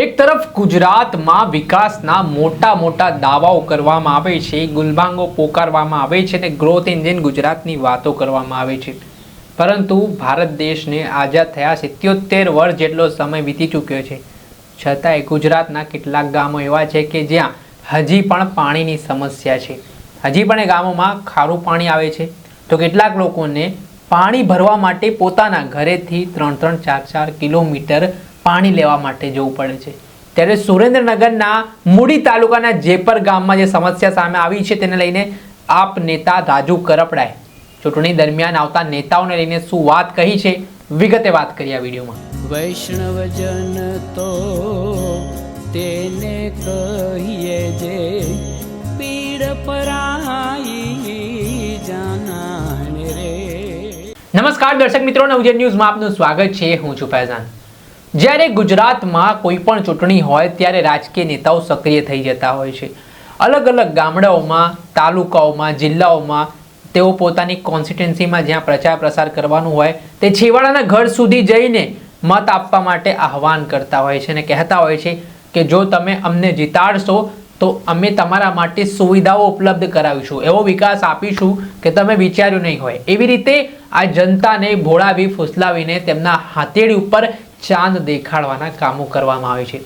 એક તરફ ગુજરાતમાં વિકાસના મોટા મોટા દાવાઓ કરવામાં આવે છે, ગુલબાંગો પોકારવામાં આવે છે અને ગ્રોથ એન્જિન ગુજરાતની વાતો કરવામાં આવે છે. પરંતુ ભારત દેશને આઝાદ થયા સિત્યોતેર વર્ષ જેટલો સમય વીતી ચૂક્યો છે. છતાંય ગુજરાતના કેટલાક ગામો એવા છે કે જ્યાં હજી પણ પાણીની સમસ્યા છે. હજી પણ એ ગામોમાં ખારું પાણી આવે છે. તો કેટલાક લોકોને પાણી ભરવા માટે પોતાના ઘરેથી ત્રણ ત્રણ ચાર ચાર કિલોમીટર પાણી લેવા માટે જવું પડે છે. ત્યારે સુરેન્દ્રનગરના મૂડી તાલુકાના જેપર ગામમાં જે સમસ્યા સામે આવી છે તેને લઈને આપ નેતા રાજુ કરપડાએ ચૂંટણી દરમિયાન આવતા નેતાઓને લઈને શું વાત કહી છે વિગતે વાત કરી આ વિડીયોમાં. વૈષ્ણવજન તો તેને કહીએ જે પીડ પરાઈ જાનાને રે. નમસ્કાર દર્શક મિત્રો નવજન ન્યૂઝમાં આપનું સ્વાગત છે. હું છું ફૈઝાન. જ્યારે ગુજરાતમાં કોઈ પણ ચૂંટણી હોય ત્યારે રાજકીય નેતાઓ સક્રિય થઈ જતા હોય છે. અલગ અલગ ગામડાઓમાં, તાલુકાઓમાં, જિલ્લાઓમાં તેઓ પોતાની કોન્સ્ટિટ્યુન્સીમાં જ્યાં પ્રચાર પ્રસાર કરવાનું હોય, તે છેવાડાના ઘર સુધી જઈને મત આપવા માટે આહવાન કરતા હોય છે અને કહેતા હોય છે કે જો તમે અમને જીતાડશો, તો અમે તમારા માટે સુવિધાઓ ઉપલબ્ધ કરાવીશું. એવો વિકાસ આપીશું કે તમે વિચાર્યું નહીં હોય. એવી રીતે આ જનતાને ભોળાવી ફૂસલાવીને તેમના હાથેળી ઉપર ચાંદ દેખાડવાના કામો કરવામાં આવે છે.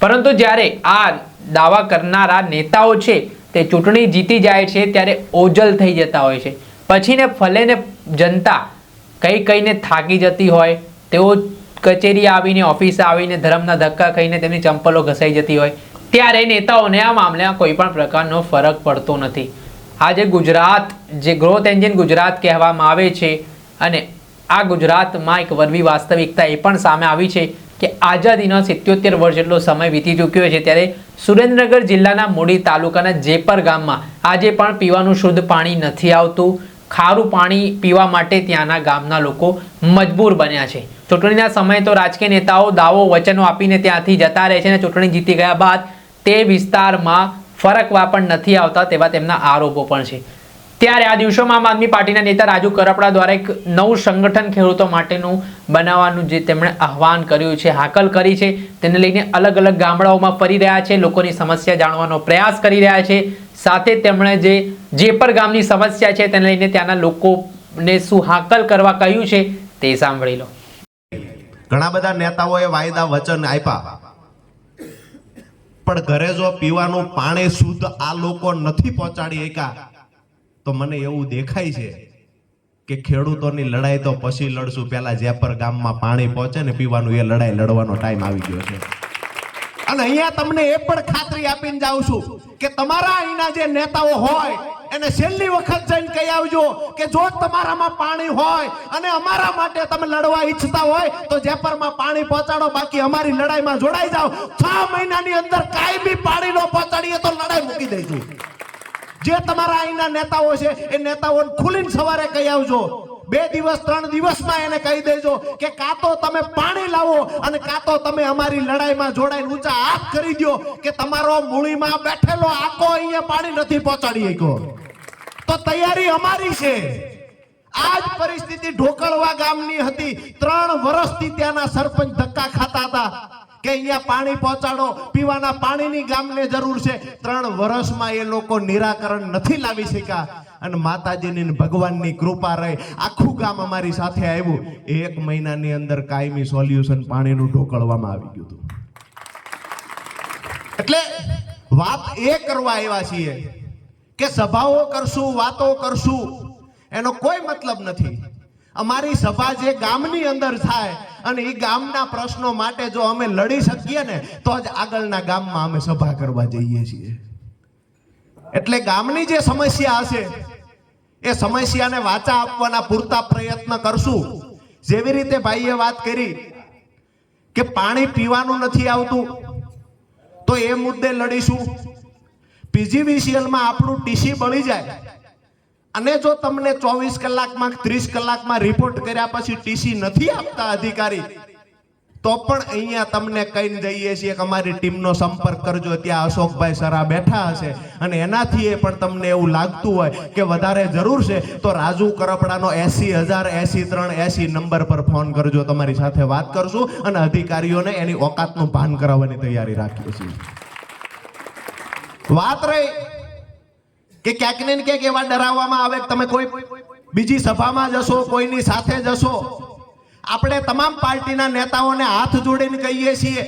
પરંતુ જ્યારે આ દાવા કરનારા નેતાઓ છે, તે ચૂંટણી જીતી જાય છે, ત્યારે ઓજલ થઈ જતા હોય છે. પછીને ફલેને જનતા કઈ કઈને થાકી જતી હોય, તેઓ કચેરી આવીને, ઓફિસે આવીને, ધર્મના ધક્કા ખાઈને તેમની ચંપલો ઘસાઈ જતી હોય, ત્યારે નેતાઓને આ મામલે કોઈ પણ પ્રકારનો ફરક પડતો નથી. આજે ગુજરાત, જે ગ્રોથ એન્જિન ગુજરાત કહેવામાં આવે છે, અને આ ગુજરાતમાં એક વરવી વાસ્તવિકતા એ પણ સામે આવી છે કે આઝાદીનો સિત્યોતેર વર્ષ જેટલો સમય વીતી ચૂક્યો છે ત્યારે સુરેન્દ્રનગર જિલ્લાના મૂડી તાલુકાના જેપર ગામમાં આજે પણ પીવાનું શુદ્ધ પાણી નથી આવતું. ખારું પાણી પીવા માટે ત્યાંના ગામના લોકો મજબૂર બન્યા છે. ચૂંટણીના સમયે તો રાજકીય નેતાઓ દાવો, વચનો આપીને ત્યાંથી જતા રહે છે અને ચૂંટણી જીતી ગયા બાદ તે વિસ્તારમાં ફરકવા પણ નથી આવતા તેવા તેમના આરોપો પણ છે. ત્યારે આ દિવસોમાં આમ આદમી પાર્ટીના નેતા રાજુ કરપડા દ્વારા એક નવું સંગઠન ખેડૂતો માટેનું બનાવવાનું જે તેમણે આહવાન કર્યું છે, હાકલ કરી છે, તેને લઈને અલગ અલગ ગામડાઓમાં ફરી રહ્યા છે, લોકોની સમસ્યા જાણવાનો પ્રયાસ કરી રહ્યા છે. સાથે તેમણે જે જેપર ગામની સમસ્યા છે, તેને લઈને ત્યાંના લોકોને શું હાકલ કરવા કહ્યું છે, તે સાંભળી લો. ઘણા બધા નેતાઓએ વાયદા વચન આપ્યા. પણ ઘરે જો પીવાનું પાણી શુદ્ધ આ લોકો નથી પહોંચાડી શક્યા તો મને એવું દેખાય છે કે ખેડૂતોની લડાઈ તો પછી લડશું. પેલા જેપર ગામમાં પાણી પહોંચે ને પીવાનું એ લડાઈ લડવાનો ટાઈમ આવી ગયો છે. અને અહીંયા તમને એ પણ ખાતરી આપીને જાઉં છું કે તમારા અહીંના જે નેતાઓ હોય, એને છેલ્લી વખત જઈને કહી આવજો કે જો તમારામાં પાણી હોય અને અમારા માટે તમે લડવા ઈચ્છતા હોય, તો જેપરમાં પાણી પહોંચાડો, બાકી અમારી લડાઈમાં જોડાઈ જાઓ. છ મહિનાની અંદર કાંઈ બી પાણી ન પહોંચાડીએ તો લડાઈ મૂકી દઈશું. જે તમારા અહીંના નેતાઓ છે, એ નેતાઓને ખુલીને સવારે કહી આવજો. બે દિવસ, ત્રણ દિવસમાં એને કહી દેજો કે કાં તો તમે પાણી લાવો અને કાં તો તમે અમારી લડાઈમાં જોડાઈને ઊંચા હાથ કરી દો કે તમારો મૂળીમાં બેઠેલો આખો અહીંયા પાણી નથી પહોંચાડી શક્યો તો તૈયારી અમારી છે. આ પરિસ્થિતિ ઢોકળવા ગામની હતી. ત્રણ વર્ષથી ત્યાંના સરપંચ ધક્કા ખાતા હતા. કે અહીંયા પાણી પહોંચાડો. પીવાના પાણીની ગામને જરૂર છે. ત્રણ વર્ષમાં એ લોકો નિરાકરણ નથી લાવી શક્યા. અને માતાજીની ભગવાનની કૃપા રહી. આખું ગામ અમારી સાથે આવ્યું. એક મહિનાની અંદર કાયમી સોલ્યુશન પાણીનું ઢોકળવામાં આવી ગયું હતું. એટલે વાત એ કરવા આવ્યા છીએ કે સભાઓ કરશું, વાતો કરશું. એનો કોઈ મતલબ નથી. અમારી સભા જે ગામની અંદર થાય અને એ ગામના પ્રશ્નો માટે જો અમે લડી શકીએ ને, તો જ આગળના ગામમાં અમે સભા કરવા જઈએ છીએ. એટલે ગામની જે સમસ્યા હશે, એ સમસ્યાને વાચા આપવાના પૂરતા પ્રયત્ન કરશું. જેવી રીતે ભાઈએ વાત કરી કે પાણી પીવાનું નથી આવતું, તો એ મુદ્દે લડીશું. પીજીવીસીએલમાં આપણું ટીસી બળી જાય. અને જો તમને ચોવીસ કલાકમાં ત્રીસ કલાકમાં રિપોર્ટ કર્યા પછી ટીસી નથી આપતા અધિકારી, તો પણ અહીંયા તમને કહીને જઈએ છીએ કે અમારી ટીમનો સંપર્ક કરજો. ત્યાં અશોકભાઈ સરા બેઠા હશે અને એનાથી એ પણ તમને એવું લાગતું હોય કે વધારે જરૂર છે, તો રાજુ કરપડાનો એસી હજાર, એસી ત્રણ, એસી નંબર પર ફોન કરજો. તમારી સાથે વાત કરશું અને અધિકારીઓને એની ઓકાતનું ભાન કરાવવાની તૈયારી રાખીએ છીએ. વાત રહી. કે ક્યાંક ને ક્યાંક એવા ડરાવવામાં આવે તમે કોઈ બીજી સભામાં જશો, કોઈની સાથે જશો. આપણે તમામ પાર્ટીના નેતાઓને હાથ જોડીને કહીએ છીએ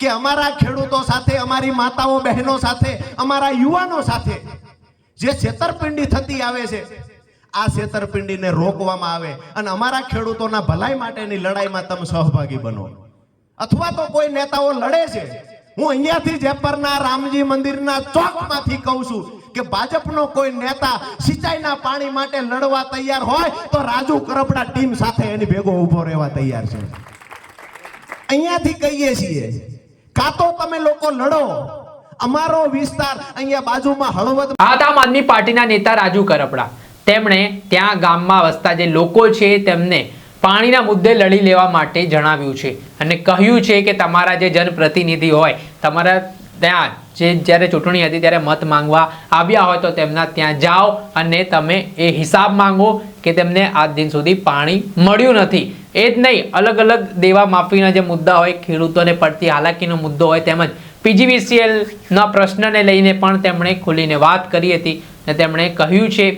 કે અમારા ખેડૂતો સાથે, અમારી માતાઓ, બહેનો સાથે, અમારા યુવાનો સાથે જે છેતરપિંડી થતી આવે છે, આ છેતરપિંડીને રોકવામાં આવે અને અમારા ખેડૂતોના ભલાઈ માટેની લડાઈમાં તમે સહભાગી બનો. અથવા તો કોઈ નેતાઓ લડે છે. હું અહીંયાથી જેપરના રામજી મંદિરના ચોકમાંથી કહું છું કે ભાજપનો કોઈ નેતા સિંચાઈના પાણી માટે લડવા તૈયાર હોય તો રાજુ કરપડા ટીમ સાથે એની ભેગો ઊભો રહેવા તૈયાર છે. અહીંયાથી કહીએ છીએ, કાં તો તમે લોકો લડો. અમારો વિસ્તાર અહીંયા બાજુમાં હળવદ આમ આદમી પાર્ટીના નેતા રાજુ કરપડા, તેમણે ત્યાં ગામમાં વસતા જે લોકો છે તેમને પાણીના મુદ્દે લડી લેવા માટે જણાવ્યું છે. અને કહ્યું છે કે તમારા જે જનપ્રતિનિધિ હોય, તમારા ત્યાં જે જ્યારે ચૂંટણી હતી ત્યારે મત માંગવા આવ્યા હોય તો તેમના ત્યાં જાઓ અને તમે એ હિસાબ માંગો કે તેમને આજ દિન સુધી પાણી મળ્યું નથી. એ જ નહીં, અલગ અલગ દેવા માફીના જે મુદ્દા હોય, ખેડૂતોને પડતી હાલાકીનો મુદ્દો હોય તેમજ પીજીવીસીએલના પ્રશ્નને લઈને પણ તેમણે ખુલીને વાત કરી હતી અને તેમણે કહ્યું છે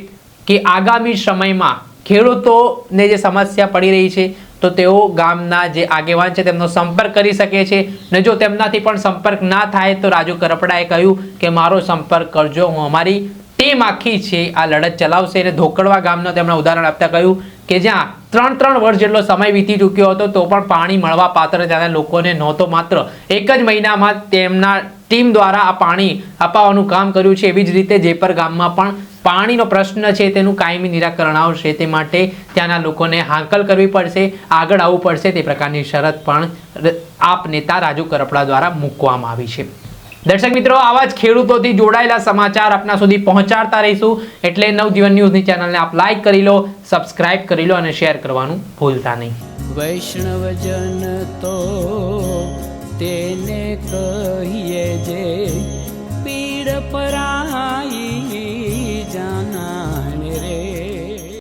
કે આગામી સમયમાં ખેડૂતોને જે સમસ્યા પડી રહી છે તો તેઓ ગામના જે આગેવાન છે તેમનો સંપર્ક કરી શકે છે. ને જો તેમનાથી પણ સંપર્ક ના થાય તો રાજુ કરપડાએ કહ્યું કે, મારો સંપર્ક કરજો, હું અમારી ટીમ આખી છે, આ લડત ચલાવશે. અને ધોકડવા ગામનો તેમણે ઉદાહરણ આપતા કહ્યું કે, જ્યાં ત્રણ ત્રણ વર્ષ જેટલો સમય વીતી ચૂક્યો હતો, તો પણ પાણી મળવા પાત્ર ત્યાંના લોકોને નહોતો માત્ર. એક જ મહિનામાં તેમના ટીમ દ્વારા આ પાણી અપાવવાનું કામ કર્યું છે. એવી જ રીતે જેપર ગામમાં પણ પાણીનો પ્રશ્ન છે, તેનું કાયમી નિરાકરણ આવશે. તે માટે ત્યાંના લોકોને હાંકલ કરવી પડશે, આગળ આવવું પડશે. તે પ્રકારની શરત પણ આપ નેતા રાજુ કરપડા દ્વારા મૂકવામાં આવી છે. દર્શક મિત્રો, આવા જ ખેડૂતોથી જોડાયેલા સમાચાર આપના સુધી પહોંચાડતા રહીશું. એટલે નવજીવન ન્યૂઝની ચેનલને આપ લાઇક કરી લો સબસ્ક્રાઈબ કરી લો અને શેર કરવાનું ભૂલતા નહીં. વૈષ્ણવજન તો તેને કહીએ જે પીડ પરાઈ